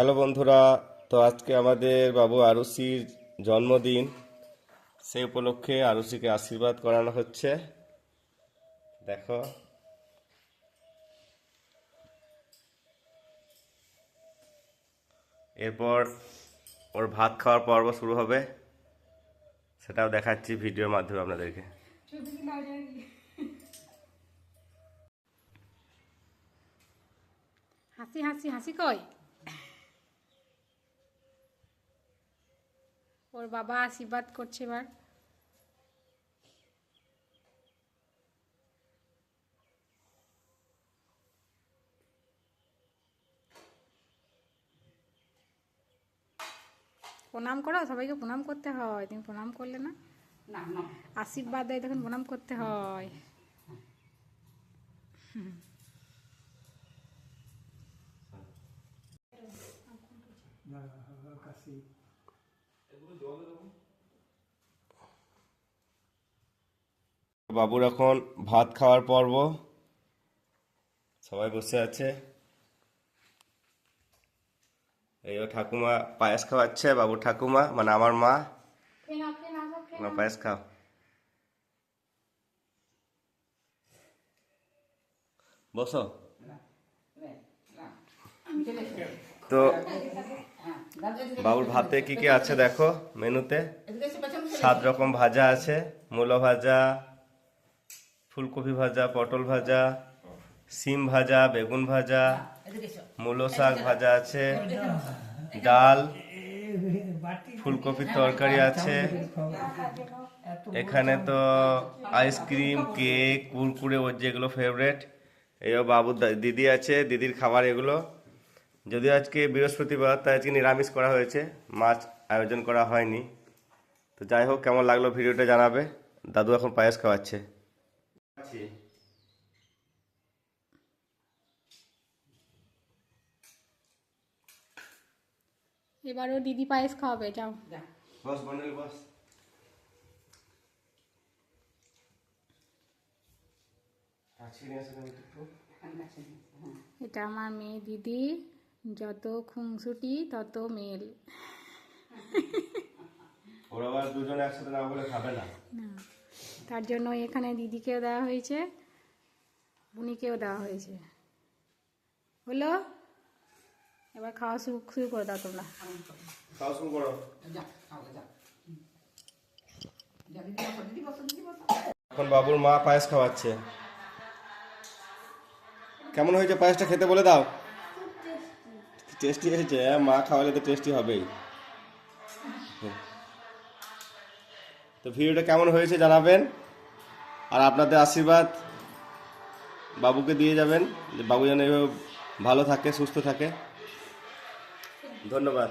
Hello বন্ধুরা, তো আজকে আমাদের বাবু আরুষির জন্মদিন। সেই উপলক্ষে আরুষিকে আশীর্বাদ করানো হচ্ছে। দেখো। এরপর ওর ভাত খাওয়ার পর্ব শুরু হবে। সেটাও দেখাচ্ছি ভিডিওর মাধ্যমে আপনাদেরকে। হাসি হাসি হাসি কই? ওর বাবা আশীর্বাদ করছে এবার। প্রণাম করো সবাইকে প্রণাম করতে হয়। তুমি প্রণাম করলে না? আশীর্বাদ দেয় তখন প্রণাম করতে হয়। বাবুর এখন ভাত খাওয়ার পর্ব। সবাই বসে আছে। এই ও ঠাকুমা পায়েস খাওয়াচ্ছে বাবুর ঠাকুমা মানে আমার মা। পায়েস খাও। বসো। তো বাবুর ভাতে কি কি আছে দেখো মেনুতে? সাত রকম ভাজা আছে, মূলো ভাজা, ফুলকপি ভাজা, পটল ভাজা, সিম ভাজা, বেগুন ভাজা, মূলো শাক ভাজা আছে, ডাল, ফুলকপির তরকারি আছে। এখানে তো আইসক্রিম, কেক, কুরকুরে, ওর যেগুলো ফেভারেট এইও বাবুর দিদি আছে, দিদির খাবার এগুলো। যদিও আজকে বৃহস্পতিবার তাই আজকে নিরামিষ করা হয়েছে। মাছ আয়োজন করা হয়নি। তো যাই হোক কেমন লাগল ভিডিওটা জানাবে। দাদু এখন পায়েস খাওয়াচ্ছে। এবার ও দিদি পায়েস খাওয়াবে যাও। বস বনেল বস। এটা আমার মেয়ে দিদি। যত খুংসুটি তত মেল। ওরা আবার দুজনে একসাথে না বলে খাবে না। তার জন্য এখানে দিদিকেও দেওয়া হয়েছে বুনিকেও দেওয়া হয়েছে। হলো এবার খাওয়া শুরু শুরু করে দাও তোমরা। খাওয়া শুরু করো। এখন বাবুর মা পায়েস খাওয়াচ্ছে। কেমন হয়েছে পায়েসটা খেতে বলে দাও। টেস্টি হয়েছে হ্যাঁ, মা খাওয়ালে তো টেস্টি হবেই। তো ভিডিওটা কেমন হয়েছে জানাবেন আর আপনাদের আশীর্বাদ বাবুকে দিয়ে যাবেন যে বাবু যেন এভাবে ভালো থাকে সুস্থ থাকে ধন্যবাদ